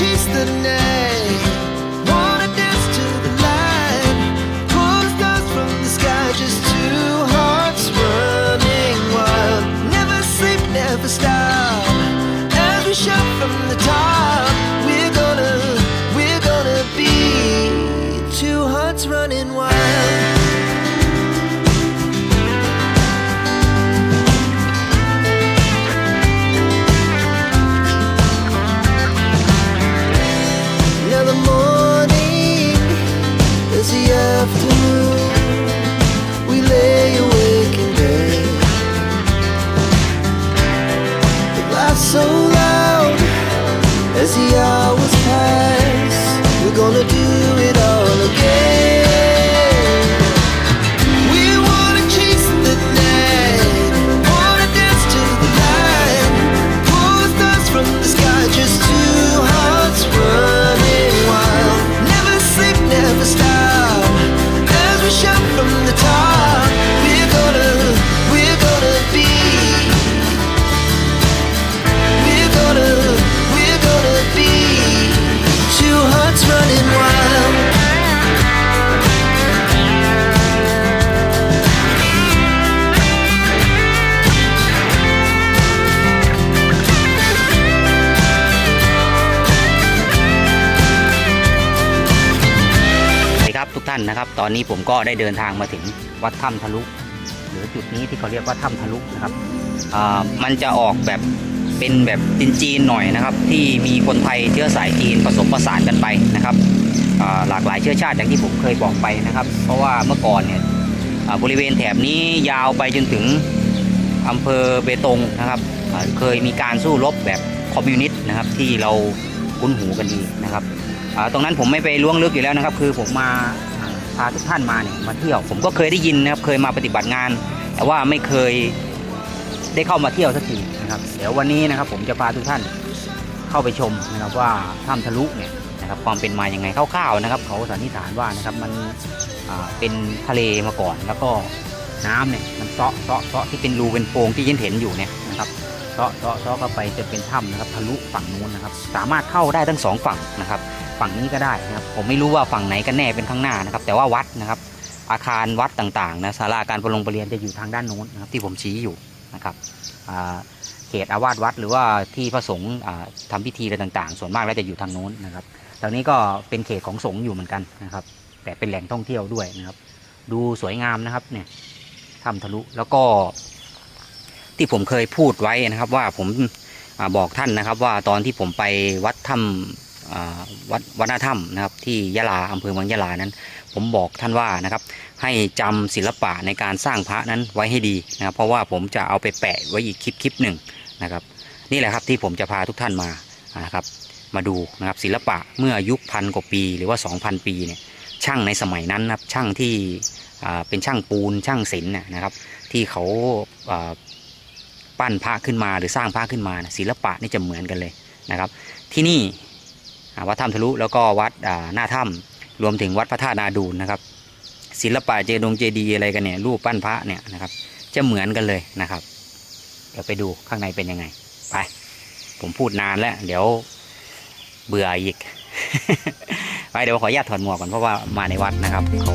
Chase the night. easier อนนี้ผมก็ได้เดินทางมาถึงวัดถ้ำทะลุ หรือจุดนี้ที่เขาเรียกว่าถ้ำทะลุนะครับมันจะออกแบบเป็นแบบจีนๆหน่อยนะครับ ที่มีคนไทยเชื้อสายจีนผสมผสานกันไปนะครับหลากหลายเชื้อชาติอย่างที่ผมเคยบอกไปนะครับ เพราะว่าเมื่อก่อนเนี่ยบริเวณแถบนี้ยาวไปจนถึงอำเภอเบตงนะครับเคยมีการสู้รบแบบคอมมิวนิสต์นะครับที่เราคุ้นหูกันดีนะครับตรงนั้นผมไม่ไปล่วงลึกอยู่แล้วนะครับ คือผมมาาพาทุกท่านมาเนี่ยมาเที่ยว ผมก็เคยได้ยินนะครับเคยมาปฏิบัติงาน แต่ว่าไม่เคยได้เข้ามาเที่ยวสักทีนะครับเดี๋ยววันนี้นะครับ ผมจะพาทุกท่านเข้าไปชมนะครับว่าถ้ำทะลุเนี่ยนะครับความเป็นมาอย่างไงคร่าวๆนะครับเขาสันนิษฐานว่านะครับมันเป็นทะเลมาก่อน แล้วก็น้ำเนี่ยมันเซาะเซาะเซาะที่เป็นรูเป็นโพรงที่ยินเห็นอยู่เนี่ยนะครับ เซาะเซาะเซาะเข้าไปจะเป็นถ้ำนะครับทะลุฝั่งนู้นนะครับ สามารถเข้าได้ทั้งสองฝั่งนะครับ ฝั่งนี้ก็ได้นะครับ ผมไม่รู้ว่าฝั่งไหนกันแน่เป็นข้างหน้านะครับ แต่ว่าวัดนะครับ อาคารวัดต่างๆนะศาลาการประลงประเรียนจะอยู่ทางด้านโน้นนะครับที่ผมชี้อยู่นะครับเขตอาวาสวัด หรือว่าที่พระสงฆ์อ่าทำพิธีอะไรต่างๆ ส่วนมากแล้วจะอยู่ทางโน้นนะครับตอนนี้ก็เป็นเขตของสงฆ์อยู่เหมือนกันนะครับ แต่เป็นแหล่งท่องเที่ยวด้วยนะครับ ดูสวยงามนะครับเนี่ยถ้ำทะลุแล้วก็ ที่ผมเคยพูดไว้นะครับว่าผมอบอกท่านนะครับ ว่าตอนที่ผมไปวัดถ้ำวัดวัดหน้าถ้ำนะครับ ที่ยะลาอำเภอเมืองยะลานั้น ผมบอกท่านว่านะครับ ให้จำศิลปะในการสร้างพระนั้นไว้ให้ดีนะครับ เพราะว่าผมจะเอาไปแปะไว้อีกคลิปคลิปหนึ่งนะครับ นี่แหละครับที่ผมจะพาทุกท่านมานะครับ มาดูนะครับศิลปะเมื่อยุคพันกว่าปีหรือว่า 2,000 ปีเนี่ยช่างในสมัยนั้นนะครับช่างที่เป็นช่างปูนช่างศิลป์นะครับ ที่เขา ปั้นพระขึ้นมาหรือสร้างพระขึ้นมานะศิลปะนี่จะเหมือนกันเลยนะครับ ที่นี่วัดถ้ำทะลุแล้วก็วัดหน้าถ้ำรวมถึงวัดพระธาตุนาดูนนะครับ ศิลปะเจดงเจดีอะไรกันเนี่ยรูปปั้นพระเนี่ยนะครับจะเหมือนกันเลยนะครับเดี๋ยวไปดูข้างในเป็นยังไงไปผมพูดนานแล้ว เดี๋ยวเบื่ออีกไปเดี๋ยวขออนุญาตถอดหมวกก่อนเพราะว่ามาในวัดนะครับเขา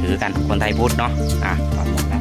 ถือกันคนไทยพุทธเนาะอะถอดหมวก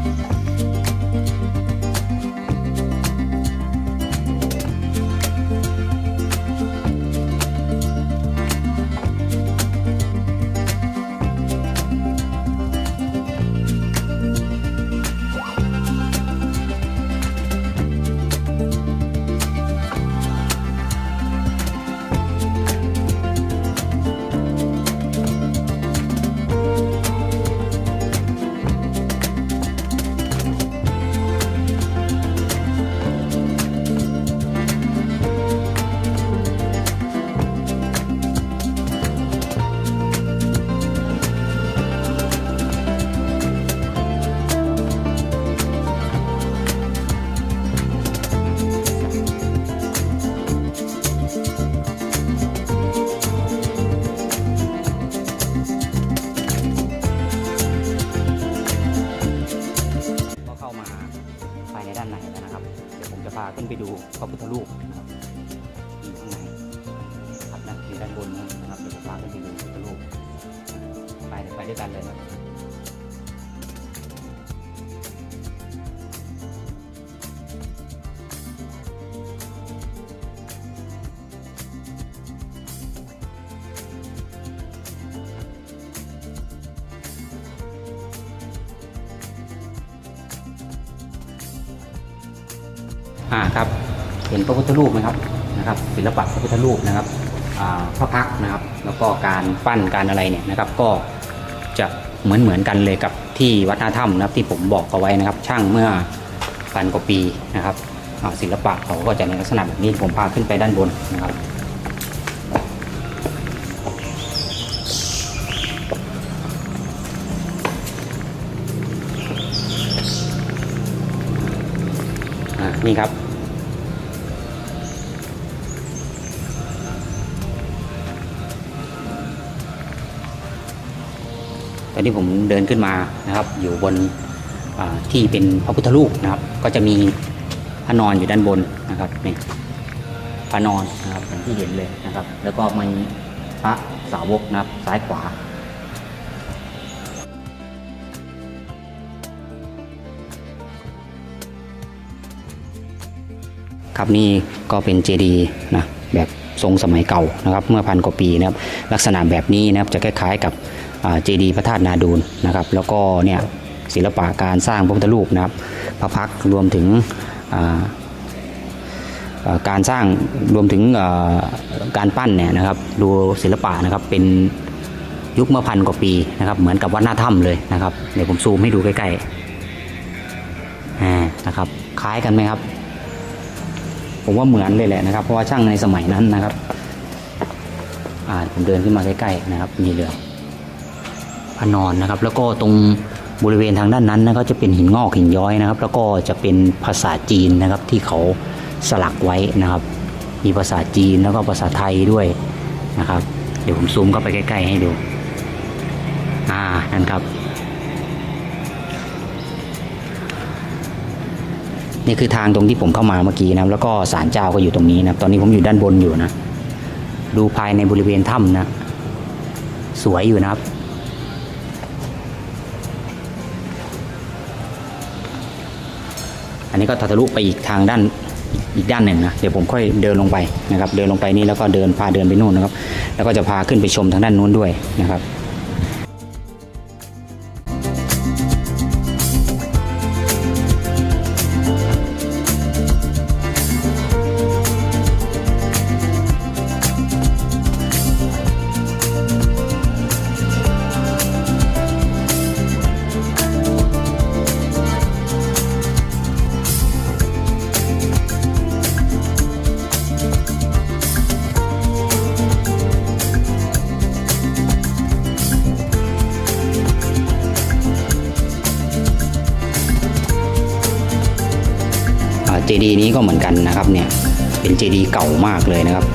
แล้วพุทธรูปนะครับอยู่ข้างในครับนะอยู่ด้านบนนะครับเดี๋ยวผมพาขึ้นไปดูพระพุทธรูปไปเดี๋ยวไปด้วยกันเลยนะ อ่าครับเห็นพระพุทธรูปไหมครับนะครับศิลปะพระพุทธรูปนะครับพระพักนะครับ แล้วก็การปั้นการอะไรเนี่ยนะครับ ก็จะเหมือนเหมือนกันเลยกับที่วัฒนธรรมนะครับที่ผมบอกเอาไว้นะครับ ช่างเมื่อพันกว่าปีนะครับศิลปะเขาก็จะในลักษณะแบบนี้ผมพาขึ้นไปด้านบนนะครับนี่ครับ ตอนนี้ผมเดินขึ้นมานะครับ อยู่บนที่เป็นพระพุทธรูปนะครับ ก็จะมีพระนอนอยู่ด้านบนนะครับนี่พระนอนนะครับอย่างที่เห็นเลยนะครับ แล้วก็มีพระสาวกนะครับซ้ายขวาครับนี่ก็เป็นเจดีย์นะแบบทรงสมัยเก่านะครับ เมื่อพันกว่าปีนะครับ ลักษณะแบบนี้นะครับจะคล้ายๆกับ เจดีย์พระธาตุนาดูนนะครับ แล้วก็เนี่ยศิลปะการสร้างพระพุทธรูปนะครับ พระพักร์รวมถึงการสร้างรวมถึงการปั้นเนี่ยนะครับดูศิลปะนะครับเป็นยุคเมื่อพันกว่าปีนะครับ เหมือนกับวัดหน้าถ้ำเลยนะครับเดี๋ยวผมซูมให้ดูใกล้ๆนะครับ คล้ายกันไหมครับ ผมว่าเหมือนเลยแหละนะครับ เพราะว่าช่างในสมัยนั้นนะครับอ่าผมเดินขึ้นมาใกล้ๆนะครับนี่เลย พระนอนนะครับ แล้วก็ตรงบริเวณทางด้านนั้นนะก็จะเป็นหินงอกหินย้อยนะครับ แล้วก็จะเป็นภาษาจีนนะครับที่เขาสลักไว้นะครับ มีภาษาจีนแล้วก็ภาษาไทยด้วยนะครับ เดี๋ยวผมซูมเข้าไปใกล้ ๆ ให้ดูอ่านั่นครับ นี่คือทางตรงที่ผมเข้ามาเมื่อกี้นะแล้วก็ศาลเจ้าก็อยู่ตรงนี้นะตอนนี้ผมอยู่ด้านบนอยู่นะ ดูภายในบริเวณถ้ำนะ สวยอยู่นะครับ อันนี้ก็ทะลุไปอีกทางด้านอีกด้านหนึ่งนะเดี๋ยวผมค่อยเดินลงไปนะครับ เดินลงไปนี่แล้วก็เดินพาเดินไปนู่นนะครับ แล้วก็จะพาขึ้นไปชมทางด้านนู้นด้วยนะครับ ดีย์นี้ก็เหมือนกันนะครับเนี่ยเป็นเจดีย์เก่ามากเลยนะครับ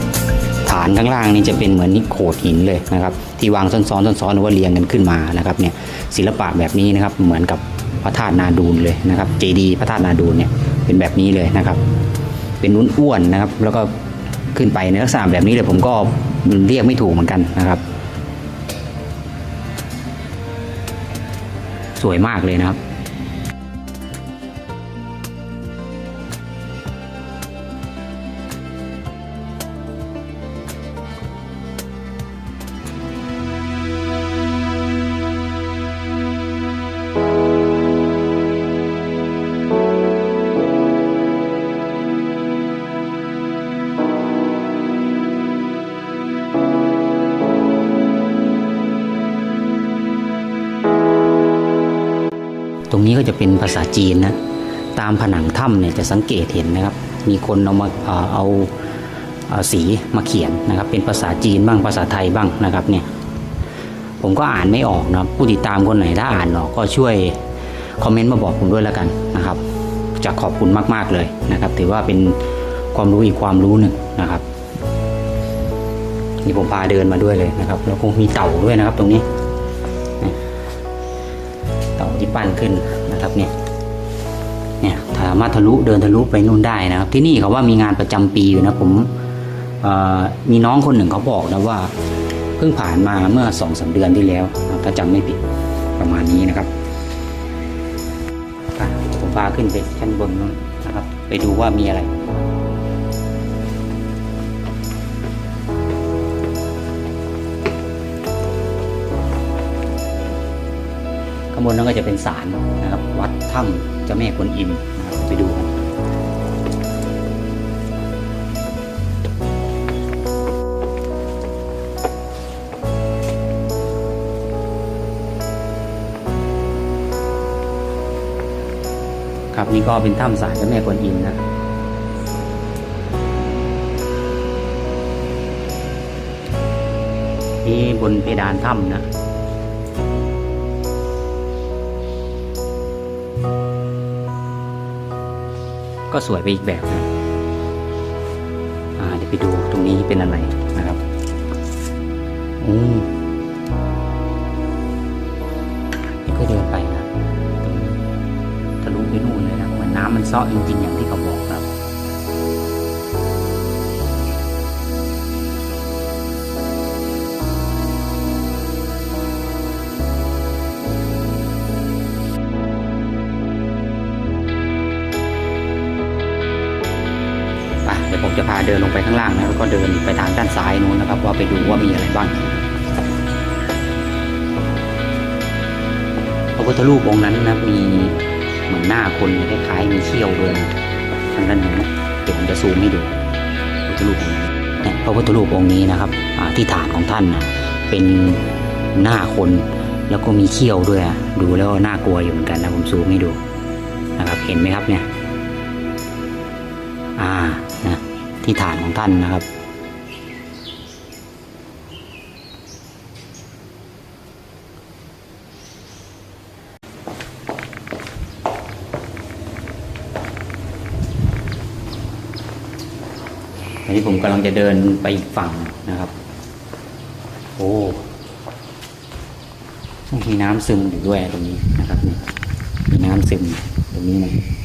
ฐานข้างล่างนี่จะเป็นเหมือนนิโขดหินเลยนะครับ ที่วางซ้อนๆซ้อนๆหรือว่าเรียงกันขึ้นมานะครับเนี่ยศิลปะแบบนี้นะครับเหมือนกับพระธาตุนาดูนเลยนะครับเจดีย์พระธาตุนาดูนเนี่ยเป็นแบบนี้เลยนะครับ เป็นนุ่นอ้วนนะครับ แล้วก็ขึ้นไปในลักษณะแบบนี้เลยผมก็เรียกไม่ถูกเหมือนกันนะครับ สวยมากเลยนะครับ นี้ก็จะเป็นภาษาจีนนะตามผนังถ้ำเนี่ยจะสังเกตเห็นนะครับ มีคนเอามาเอ่อเอาเอาสีมาเขียนนะครับ เป็นภาษาจีนบ้างภาษาไทยบ้างนะครับเนี่ยผมก็อ่านไม่ออกนะผู้ติดตามคนไหนถ้าอ่านออกก็ช่วยคอมเมนต์มาบอกผมด้วยแล้วกันนะครับจะขอบคุณมาก ๆเลยนะครับ ถือว่าเป็นความรู้อีกความรู้หนึ่งนะครับนี่ผมพาเดินมาด้วยเลยนะครับ แล้วก็มีเต่าด้วยนะครับตรงนี้ เต่าที่ปั้นขึ้น นะครับเนี่ยเนี่ยสามารถทะลุเดินทะลุไปนู่นได้นะครับ ที่นี่เขาว่ามีงานประจำปีอยู่นะผมมีน้องคนหนึ่งเขาบอกนะว่า เพิ่งผ่านมาเมื่อสองสาเดือนที่แล้วถ้าจำไม่ผิดประมาณนี้นะครับผมพาขึ้นไปชั้นบนนู้นนะครับ ไปดูว่ามีอะไรางบนนั้นก็จะเป็นศาลนะครับ วัดถ้ำเจ้าแม่กวนอิมนะครับไปดูกันครับนี่ก็เป็นถ้ำศาลเจ้าแม่กวนอิมนะนี่บนเพดานถ้ำนะ ก็สวยไปอีกแบบนะเดี๋ยวไปดูตรงนี้เป็นอะไรนะครับอืมนี่ก็เดินไปนะทะลุไปนู่นเลยนะเหมือนน้ำมันซ้อจริงๆอย่างที่เขาบอก ยวผมจะพาเดินลงไปข้างล่างนะแล้วก็เดินไปทางด้านซ้ายนู้นนะครับ ว่าไปดูว่ามีอะไรบ้างพระพุทธรูปองค์นั้นนะมีเหมือนหน้าคนคล้ายๆมีเขี้ยวด้วยนทางด้านนู้นเดี๋ยวผมจะซูมให้ดูพระพุทธรูปองค์นี้เนี่ยพระพุทธรูปองค์นี้นะครับที่ฐานของท่านนะเป็นหน้าคนแล้วก็มีเขี้ยวด้วย ดูแล้วน่ากลัวอยู่เหมือนกันนะผมซูมให้ดูนะครับเห็นไหมครับเนี่ย ที่ฐานของท่านนะครับ ตอนนี้ผมกำลังจะเดินไปอีกฝั่งนะครับ โอ้มีน้ำซึมอยู่ด้วยตรงนี้นะครับนี่มีน้ำซึมตรงนี้นะ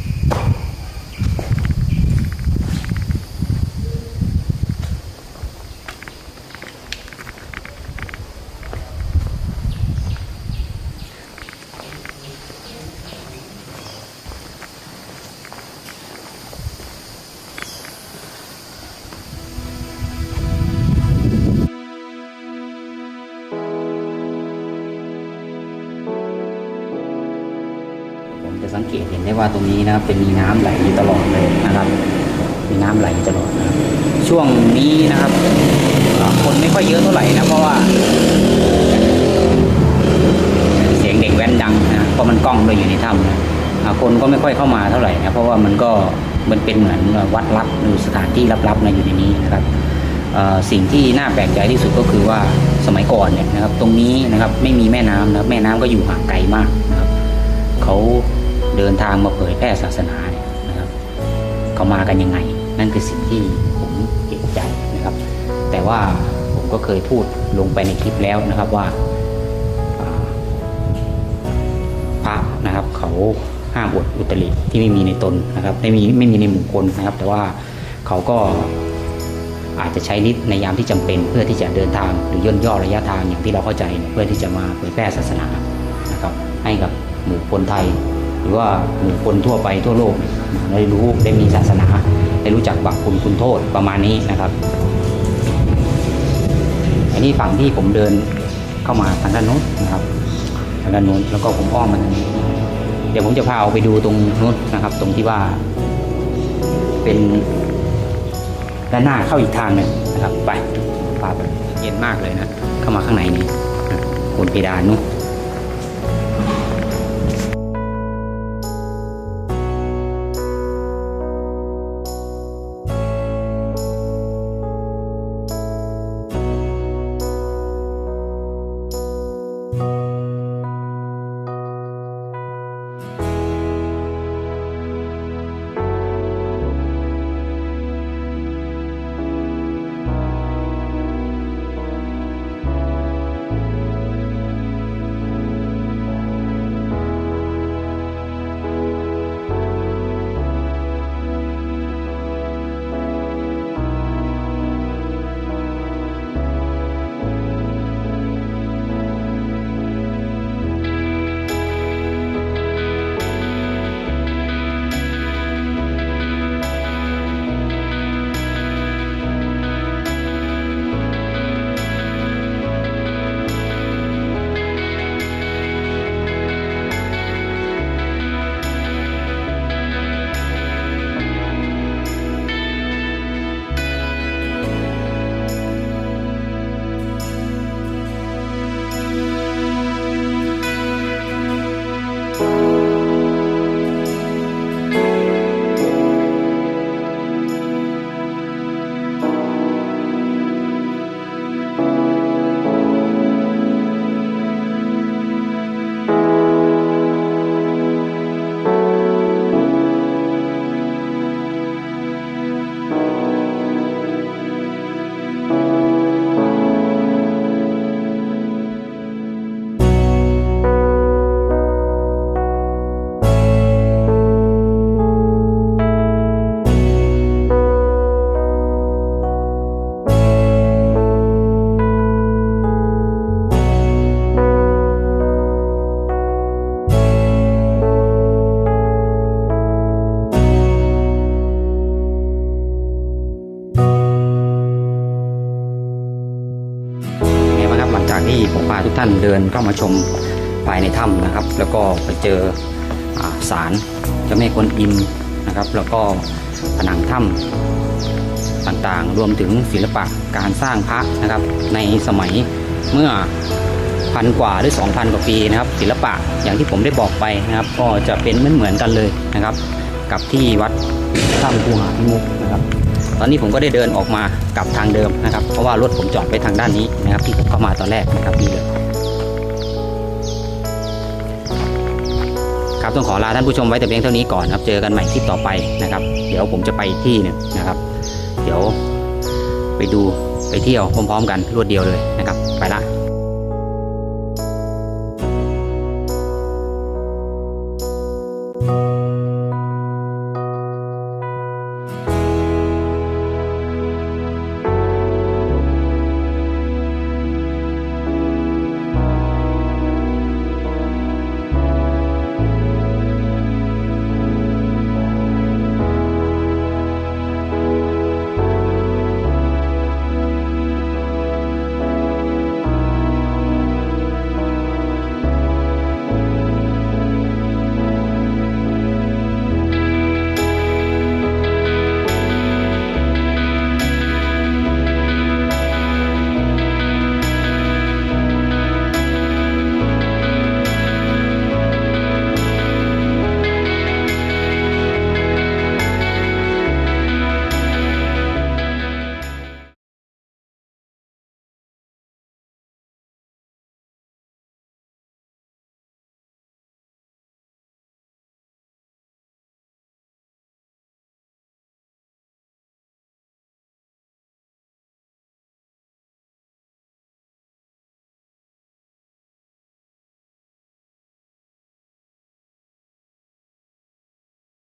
ว่าตรงนี้นะครับเป็นมีน้ำไหลอยู่ตลอดเลยนะครับ มีน้ำไหลตลอดนะครับช่วงนี้นะครับ คนไม่ค่อยเยอะเท่าไหร่นะเพราะว่า เสียงเด็กแว้นดังนะเพราะมันกล้องด้วยอยู่ในถ้ำนะคนก็ไม่ค่อยเข้ามาเท่าไหร่นะเพราะว่ามันก็มันเป็นเหมือนวัดลับหรือสถานที่ลับๆนะอยู่ในนี้นะครับสิ่งที่น่าแปลกใจที่สุดก็คือว่าสมัยก่อนเนี่ยนะครับ ตรงนี้นะครับไม่มีแม่น้ำนะครับแม่น้ำก็อยู่ห่างไกลมากนะครับเขา เดินทางมาเผยแพร่ศาสนาเนี่ยนะครับเขามากันยังไง นั่นคือสิ่งที่ผมเห็นใจนะครับ แต่ว่าผมก็เคยพูดลงไปในคลิปแล้วนะครับว่าพระนะครับเขาห้ามอวดอุตริที่ไม่มีในตนนะครับไม่มีไม่มีในหมู่คนนะครับ แต่ว่าเขาก็อาจจะใช้นิดในยามที่จำเป็นเพื่อที่จะเดินทางหรือย่นย่อระยะทางอย่างที่เราเข้าใจ เพื่อที่จะมาเผยแพร่ศาสนานะครับ ให้กับหมู่คนไทย รือว่าหมู่คนทั่วไปทั่วโลกได้รู้ได้มีศาสนา ได้รู้จักบาปคุณคุณโทษประมาณนี้นะครับ อันนี้ฝั่งที่ผมเดินเข้ามาทางด้านโน้นนะครับทางด้านโน้นแล้วก็ผมอ้อมมาทางนี้เดี๋ยวผมจะพาเอาไปดูตรงโน้นนะครับ ตรงที่ว่า เป็นด้านหน้าเข้าอีกทางหนึ่งนะครับ ไปพาไปเย็นมากเลยนะ เข้ามาข้างในนี้บนเพดานนู้น ท่านเดินเข้ามาชมภายในถ้ำนะครับ แล้วก็ไปเจออาศาลเจ้าแม่กวนอิมนะครับ แล้วก็ผนังถ้ำต่างๆ รวมถึงศิลปะการสร้างพระนะครับ ในสมัยเมื่อพันกว่าหรือ 2,000 กว่าปีนะครับ ศิลปะอย่างที่ผมได้บอกไปนะครับ ก็จะเป็นเหมือนๆกันเลยนะครับ กับที่วัดถ้ำภูหาพิมุกนะครับ ตอนนี้ผมก็ได้เดินออกมากลับทางเดิมนะครับ เพราะว่ารถผมจอดไปทางด้านนี้นะครับ ที่ผมเข้ามาตอนแรกนะครับนี่เลย ครับต้องขอลาท่านผู้ชมไว้แต่เพียงเท่านี้ก่อนครับ เจอกันใหม่คลิปต่อไปนะครับ เดี๋ยวผมจะไปที่หนึ่งนะครับ เดี๋ยวไปดูไปเที่ยวพร้อมๆ กันรวดเดียวเลยนะครับ ไปละ